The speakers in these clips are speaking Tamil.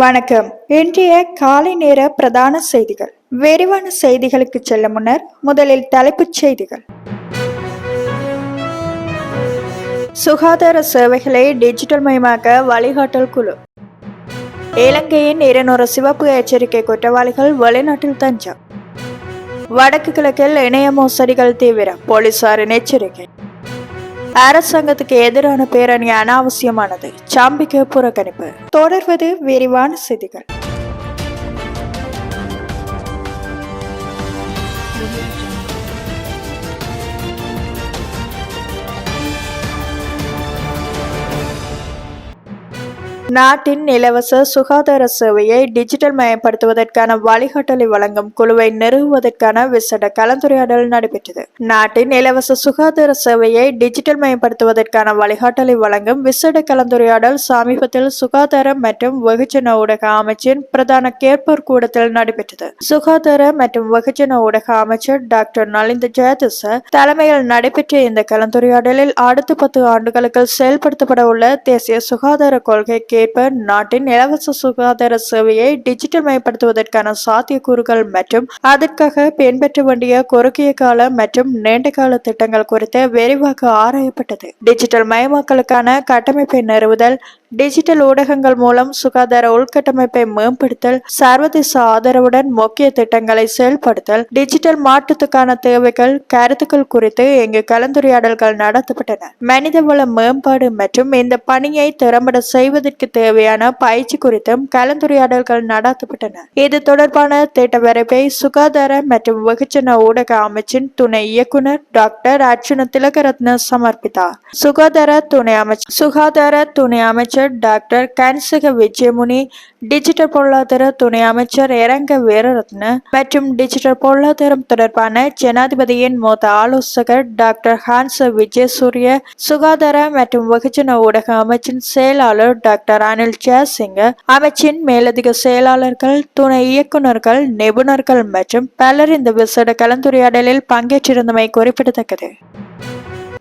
வணக்கம். இன்றைய காலை நேர பிரதான செய்திகள். விரிவான செய்திகளுக்கு செல்ல முன்னர் முதலில் தலைப்புச் செய்திகள். சுகாதார சேவைகளை டிஜிட்டல் மயமாக்க வழிகாட்டல் குழு. இலங்கையின் இருநூறு சிவப்பு எச்சரிக்கை குற்றவாளிகள் வெளிநாட்டில் தஞ்சம். வடக்கு கிழக்கில் இணைய மோசடிகள் தீவிரம். போலீசாரின் எச்சரிக்கை. அரசாங்கத்துக்கு எதிரான பேரணி அனாவசியமானது. சாம்பிக்கு புறக்கணிப்பு. தொடர்வது விரிவான செய்திகள். நாட்டின் இலவச சுகாதார சேவையை டிஜிட்டல் மயப்படுத்துவதற்கான வழிகாட்டலை வழங்கும் குழுவை நிறுவுவதற்கான விசேட கலந்துரையாடல் நடைபெற்றது. நாட்டின் இலவச சுகாதார சேவையை டிஜிட்டல் மயப்படுத்துவதற்கான வழிகாட்டலை வழங்கும் விசேட கலந்துரையாடல் சமீபத்தில் சுகாதார மற்றும் வெகுஜன ஊடக அமைச்சின் பிரதான கேட்போர் கூடத்தில் நடைபெற்றது. சுகாதார மற்றும் வெகுஜன ஊடக அமைச்சர் டாக்டர் நலிந்த ஜெயதிச தலைமையில் நடைபெற்ற இந்த கலந்துரையாடலில் அடுத்த பத்து ஆண்டுகளுக்கு செயல்படுத்தப்பட உள்ள தேசிய சுகாதார கொள்கைக்கு ஏற்ப நாட்டின் இலவச சுகாதார சேவையை டிஜிட்டல் மயப்படுத்துவதற்கான சாத்தியக்கூறுகள் மற்றும் அதற்காக பின்பற்ற வேண்டிய குறுகிய கால மற்றும் நீண்ட கால திட்டங்கள் குறித்து விரிவாக ஆராயப்பட்டது. டிஜிட்டல் மயமாக்கலுக்கான கட்டமைப்பை நிறுவுதல் டிஜிட்டல் ஊடகங்கள் மூலம் சுகாதார உள்கட்டமைப்பை மேம்படுத்தல் சர்வதேச ஆதரவுடன் முக்கிய திட்டங்களை செயல்படுத்தல் டிஜிட்டல் மாற்றத்துக்கான தேவைகள் கருத்துக்கள் குறித்து இங்கு கலந்துரையாடல்கள் நடத்தப்பட்டன. மனிதவள மேம்பாடு மற்றும் இந்த பணியை திறம்பட செய்வதற்கு தேவையான பயிற்சி குறித்தும் கலந்துரையாடல்கள் நடத்தப்பட்டன. இது தொடர்பான திட்ட வரைப்பை சுகாதார மற்றும் வெகுஜன ஊடக அமைச்சின் துணை இயக்குனர் டாக்டர் அர்ச்சுன திலகரத்ன சமர்ப்பித்தார். சுகாதார துணை அமைச்சர் சுகாதார துணை அமைச்சர் டாக்டர் கன்சக விஜயமுனி டிஜிட்டல் பொருளாதார துணை அமைச்சர் இரங்க வீரரத்ன மற்றும் டிஜிட்டல் பொருளாதாரம் தொடர்பான ஜனாதிபதியின் மூத்த ஆலோசகர் டாக்டர் ஹான்ச விஜயசூரிய சுகாதார மற்றும் வெகுஜன ஊடக அமைச்சின் செயலாளர் டாக்டர் அனில் ஜெயசிங்க அமைச்சின் மேலதிக செயலாளர்கள் துணை இயக்குநர்கள் நிபுணர்கள் மற்றும் பலர் இந்த விசேட கலந்துரையாடலில் பங்கேற்றிருந்தமை குறிப்பிடத்தக்கது.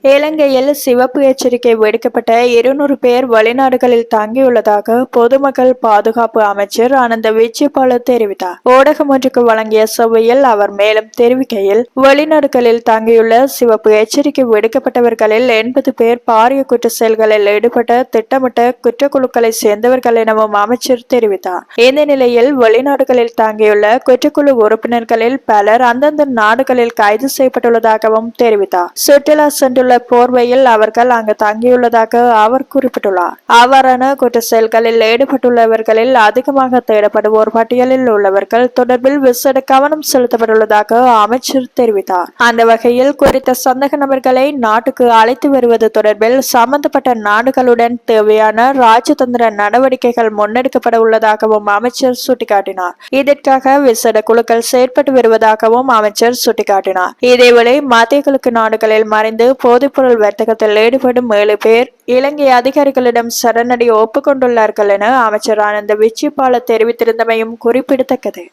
இலங்கையில் சிவப்பு எச்சரிக்கை விடுக்கப்பட்ட இருநூறு பேர் வெளிநாடுகளில் தங்கியுள்ளதாக பொதுமக்கள் பாதுகாப்பு அமைச்சர் ஆனந்த விஜயபால தெரிவித்தார். ஊடகம் ஒன்றுக்கு வழங்கிய சபையில் அவர் மேலும் தெரிவிக்கையில் வெளிநாடுகளில் தங்கியுள்ள சிவப்பு எச்சரிக்கை விடுக்கப்பட்டவர்களில் எண்பது பேர் பாரிய குற்ற செயல்களில் ஈடுபட்ட திட்டமிட்ட குற்றக்குழுக்களை சேர்ந்தவர்கள் எனவும் அமைச்சர் தெரிவித்தார். இந்த நிலையில் வெளிநாடுகளில் தங்கியுள்ள குற்றக்குழு உறுப்பினர்களில் பலர் அந்தந்த நாடுகளில் கைது செய்யப்பட்டுள்ளதாகவும் தெரிவித்தார். சுற்றுலா சென்றுள்ள போர்வையில் அவர்கள் அங்கு தங்கியுள்ளதாக அவர் குறிப்பிட்டுள்ளார். அவ்வாறான குற்ற செயல்களில் ஈடுபட்டுள்ளவர்களில் அதிகமாக தேடப்படுவோர் பட்டியலில் உள்ளவர்கள் தொடர்பில் விசேட கவனம் செலுத்தப்பட்டுள்ளதாக அமைச்சர் தெரிவித்தார். அந்த வகையில் குறித்த சந்தக நபர்களை நாட்டுக்கு அழைத்து வருவது தொடர்பில் சம்பந்தப்பட்ட நாடுகளுடன் தேவையான ராஜதந்திர நடவடிக்கைகள் முன்னெடுக்கப்பட உள்ளதாகவும் அமைச்சர் சுட்டிக்காட்டினார். இதற்காக விசேட குழுக்கள் செயற்பட்டு வருவதாகவும் அமைச்சர் சுட்டிக்காட்டினார். இதேவேளை மத்திய கிழக்கு நாடுகளில் மறைந்து போர் போதைப்பொருள் வர்த்தகத்தில் ஈடுபடும் ஏழு பேர் இலங்கை அதிகாரிகளிடம் சரணடைய ஒப்புக்கொண்டுள்ளார்கள் என அமைச்சர் ஆனந்த விச்சிபால தெரிவித்திருந்தமையும் குறிப்பிடத்தக்கது.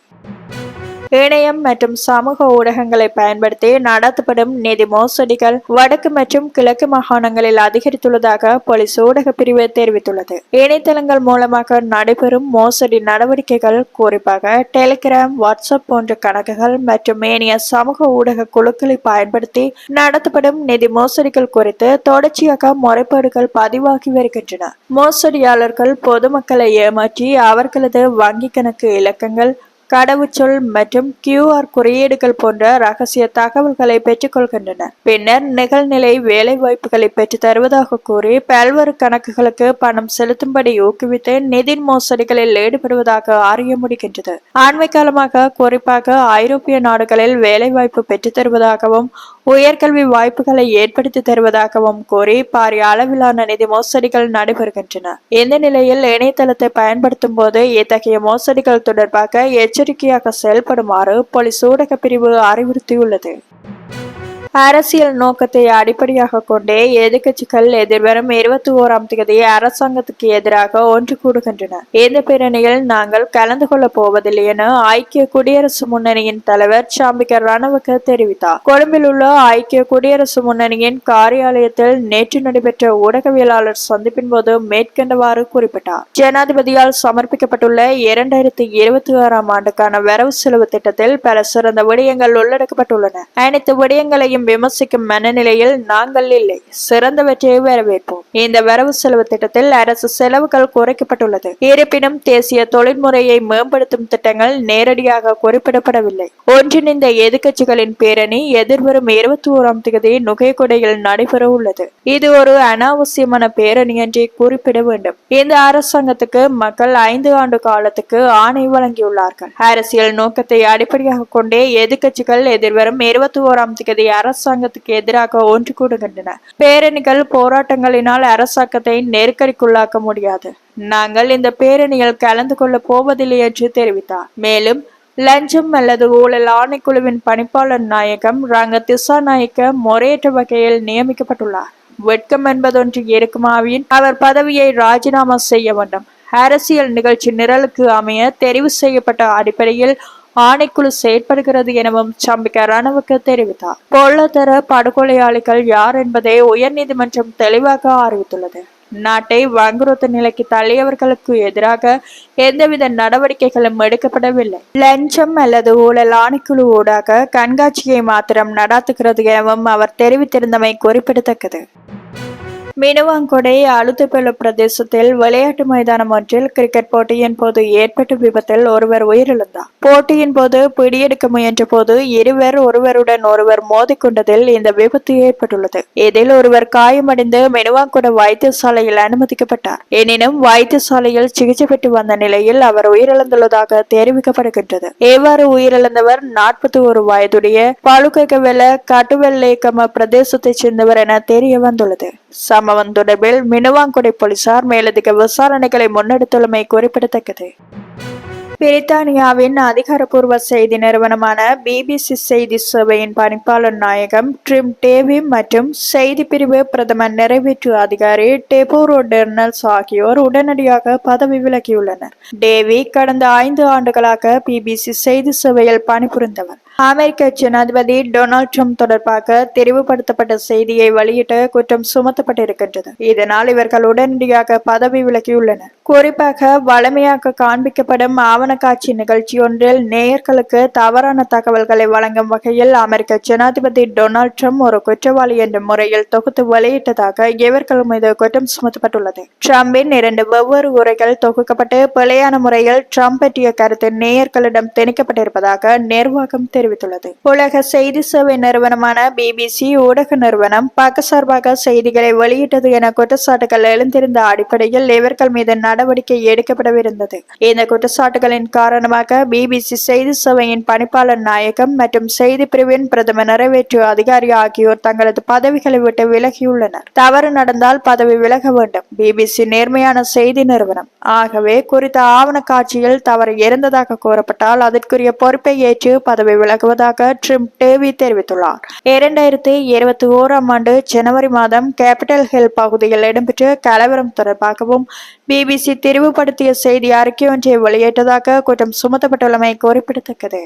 இணையம் மற்றும் சமூக ஊடகங்களை பயன்படுத்தி நடத்தப்படும் நிதி மோசடிகள் வடக்கு மற்றும் கிழக்கு மாகாணங்களில் அதிகரித்துள்ளதாக போலீஸ் ஊடக பிரிவு தெரிவித்துள்ளது. இணையதளங்கள் மூலமாக நடைபெறும் மோசடி நடவடிக்கைகள் குறிப்பாக டெலிகிராம் வாட்ஸ்அப் போன்ற கணக்குகள் மற்றும் ஏனைய சமூக ஊடக குழுக்களை பயன்படுத்தி நடத்தப்படும் நிதி மோசடிகள் குறித்து தொடர்ச்சியாக முறைப்பாடுகள் பதிவாகி வருகின்றன. மோசடியாளர்கள் பொதுமக்களை ஏமாற்றி அவர்களது வங்கி கணக்கு இலக்கங்கள் கடவுச்சொல் மற்றும் கியூஆர் குறியீடுகள் போன்ற ரகசிய தகவல்களை பெற்றுக்கொள்கின்றனர் பின்னர் நிகழ்நிலை வேலை வாய்ப்புகளை பெற்று தருவதாக கூறி பல்வேறு கணக்குகளுக்கு பணம் செலுத்தும்படி ஊக்குவித்து நிதி மோசடிகளில் ஈடுபடுவதாக அறிய முடிகின்றது. அண்மை காலமாக குறிப்பாக ஐரோப்பிய நாடுகளில் வேலைவாய்ப்பு பெற்றுத் தருவதாகவும் உயர்கல்வி வாய்ப்புகளை ஏற்படுத்தி தருவதாகவும் கூறி பாரிய அளவிலான நிதி மோசடிகள் நடைபெறுகின்றன. இந்த நிலையில் இணையதளத்தை பயன்படுத்தும் போது இத்தகைய மோசடிகள் தொடர்பாக எச்சரிக்கையாக செயல்படுமாறு போலீஸ் ஊடக பிரிவு அறிவுறுத்தியுள்ளது. அரசியல் நோக்கத்தை அடிப்படையாக கொண்டே எதிர்க்கட்சிகள் எதிர்வரும் இருபத்தி ஓராம் தேதி அரசாங்கத்துக்கு எதிராக ஒன்று கூடுகின்றன. இந்த பேரணியில் நாங்கள் கலந்து கொள்ளப் போவதில்லை என ஐக்கிய குடியரசு முன்னணியின் தலைவர் சாம்பிக ரணவக்க தெரிவித்தார். கொழும்பில் உள்ள ஐக்கிய குடியரசு முன்னணியின் காரியாலயத்தில் நேற்று நடைபெற்ற ஊடகவியலாளர் சந்திப்பின் போது மேற்கண்டவாறு குறிப்பிட்டார். ஜனாதிபதியால் சமர்ப்பிக்கப்பட்டுள்ள இரண்டாயிரத்தி இருபத்தி ஆறாம் ஆண்டுக்கான வரவு செலவு திட்டத்தில் பல சிறந்த விடயங்கள் உள்ளடக்கப்பட்டுள்ளன. அனைத்து விடயங்களையும் விமர்சிக்கும் மனநிலையில் நாங்கள் இல்லை. சிறந்தவற்றை வரவேற்போம். இந்த வரவு செலவு திட்டத்தில் அரசு செலவுகள் குறைக்கப்பட்டுள்ளது. இருப்பினும் தேசிய தொழில்முறையை மேம்படுத்தும் திட்டங்கள் நேரடியாக குறிப்பிடப்படவில்லை. ஒன்றிணைந்த எதிர்க்கட்சிகளின் பேரணி எதிர்வரும் இருபத்தி ஓராம் தேதி நுகைக்குடையில் நடைபெற உள்ளது. இது ஒரு அனாவசியமான பேரணி என்றே குறிப்பிட வேண்டும். இந்த அரசாங்கத்துக்கு மக்கள் ஐந்து ஆண்டு காலத்துக்கு ஆணை வழங்கியுள்ளார்கள். அரசியல் நோக்கத்தை அடிப்படையாக கொண்டே எதிர்க்கட்சிகள் எதிர்வரும் இருபத்தி ஓராம் தேதி அரசாங்கத்துக்கு எதிராக ஒன்று கூடுகின்றன. பேரணிகள் போராட்டங்களினால் அரசாங்கத்தை நெருக்கடிக்குள்ளாக்க முடியாது. நாங்கள் இந்த பேரணியில் கலந்து கொள்ள போவதில்லை என்று தெரிவித்தார். மேலும் லஞ்சம் அல்லது ஊழல் ஆணைக்குழுவின் பணிப்பாளர் நாயகம் ரங்க திசாநாயக்க முறையற்ற வகையில் நியமிக்கப்பட்டுள்ளார். வெட்கம் என்பதொன்று இருக்குமாவின் அவர் பதவியை ராஜினாமா செய்ய வேண்டும். அரசியல் நிகழ்ச்சி நிரலுக்கு அமைய தெரிவு செய்யப்பட்ட அடிப்படையில் ஆணைக்குழு செயற்படுகிறது எனவும் சம்பிக்க ரணவுக்கு தெரிவித்தார். பொருளாதார படுகொலையாளிகள் யார் என்பதை உயர்நீதிமன்றம் தெளிவாக அறிவித்துள்ளது. நாட்டை வங்குரோத்த நிலைக்கு தள்ளியவர்களுக்கு எதிராக எந்தவித நடவடிக்கைகளும் எடுக்கப்படவில்லை. லஞ்சம் அல்லது ஊழல் ஆணைக்குழு ஊடாக கண்காட்சியை மாத்திரம் நடாத்துகிறது எனவும் அவர் தெரிவித்திருந்தமை குறிப்பிடத்தக்கது. மினுவாங்கொடை அழுத்தப்பெல பிரதேசத்தில் விளையாட்டு மைதானம் ஒன்றில் கிரிக்கெட் போட்டியின் போது ஏற்பட்ட விபத்தில் ஒருவர் உயிரிழந்தார். போட்டியின் போது பிடியெடுக்க முயன்ற போது இருவர் ஒருவருடன் ஒருவர் மோதிக்கொண்டதில் இந்த விபத்து ஏற்பட்டுள்ளது. இதில் ஒருவர் காயமடைந்து மினுவாங்கொட வைத்தியசாலையில் அனுமதிக்கப்பட்டார். எனினும் வைத்தியசாலையில் சிகிச்சை பெற்று வந்த நிலையில் அவர் உயிரிழந்துள்ளதாக தெரிவிக்கப்படுகின்றது. இவ்வாறு உயிரிழந்தவர் நாற்பத்தி ஒரு வயதுடைய பழுக்கவெல கட்டுவெல்லேக்கம பிரதேசத்தைச் சேர்ந்தவர் என தெரிய வந்துள்ளது சம்பவம் தொடர்பில் மினுவாங்குடை போலீசார் மேலதிக விசாரணைகளை முன்னெடுத்துள்ளமை குறிப்பிடத்தக்கது. பிரித்தானியாவின் அதிகாரப்பூர்வ செய்தி நிறுவனமான பிபிசி செய்தி சேவையின் பணிப்பாளர் நாயகம் ட்ரிம் டேவி மற்றும் செய்தி பிரிவு பிரதம நிறைவேற்று அதிகாரி டெபோரோ டெர்னல்ஸ் ஆகியோர் உடனடியாக பதவி விலகியுள்ளனர். டேவி கடந்த ஐந்து ஆண்டுகளாக பிபிசி செய்தி சேவையில் பணிபுரிந்தவர். அமெரிக்க ஜனாதிபதி டொனால்ட் ட்ரம்ப் தொடர்பாக தெரிவுபடுத்தப்பட்ட செய்தியை வெளியிட்ட குற்றம் சுமத்தப்பட்டிருக்கின்றது. இதனால் இவர்கள் உடனடியாக பதவி விலகியுள்ளனர். குறிப்பாக வளமையாக காண்பிக்கப்படும் ஆவணக்காட்சி நிகழ்ச்சி ஒன்றில் நேயர்களுக்கு தவறான தகவல்களை வழங்கும் வகையில் அமெரிக்க ஜனாதிபதி டொனால்ட் ட்ரம்ப் ஒரு குற்றவாளி என்ற முறையில் தொகுத்து வெளியிட்டதாக இவர்கள் மீது குற்றம் சுமத்தப்பட்டுள்ளது. ட்ரம்பின் இரண்டு வெவ்வேறு உரைகள் தொகுக்கப்பட்டு பிழையான முறையில் ட்ரம்ப் பற்றிய கருத்து நேயர்களிடம் திணிக்கப்பட்டிருப்பதாக நிர்வாகம் தெரிவித்துள்ளது. தெரிவித்துள்ளது. உலக செய்தி சேவை நிறுவனமான பிபிசி ஊடக நிறுவனம் பக்கசார்பாக செய்திகளை வெளியிட்டது என குற்றச்சாட்டுகள் எழுந்திருந்த அடிப்படையில் இவர்கள் மீது நடவடிக்கை எடுக்கப்படவிருந்தது. இந்த குற்றச்சாட்டுகளின் காரணமாக பிபிசி செய்தி சேவையின் பணிப்பாளர் நாயகம் மற்றும் செய்தி பிரிவின் பிரதம நிறைவேற்று அதிகாரி ஆகியோர் தங்களது பதவிகளை விட்டு விலகியுள்ளனர். தவறு நடந்தால் பதவி விலக வேண்டும். பிபிசி நேர்மையான செய்தி நிறுவனம். ஆகவே குறித்த ஆவண காட்சியில் தவறு இருந்ததாக கூறப்பட்டால் அதற்குரிய பொறுப்பை ஏற்று பதவி விலக விலகுவதாக ட்ரிம் டேவி தெரிவித்துள்ளார். இரண்டாயிரத்தி இருபத்தி ஓராம் ஆண்டு ஜனவரி மாதம் கேபிட்டல் ஹில் பகுதியில் இடம்பெற்ற கலவரம் தொடர்பாகவும் பிபிசி தெரிவுபடுத்திய செய்தி அறிக்கை ஒன்றை வெளியிட்டதாக குற்றம் சுமத்தப்பட்டுள்ளமை குறிப்பிடத்தக்கது.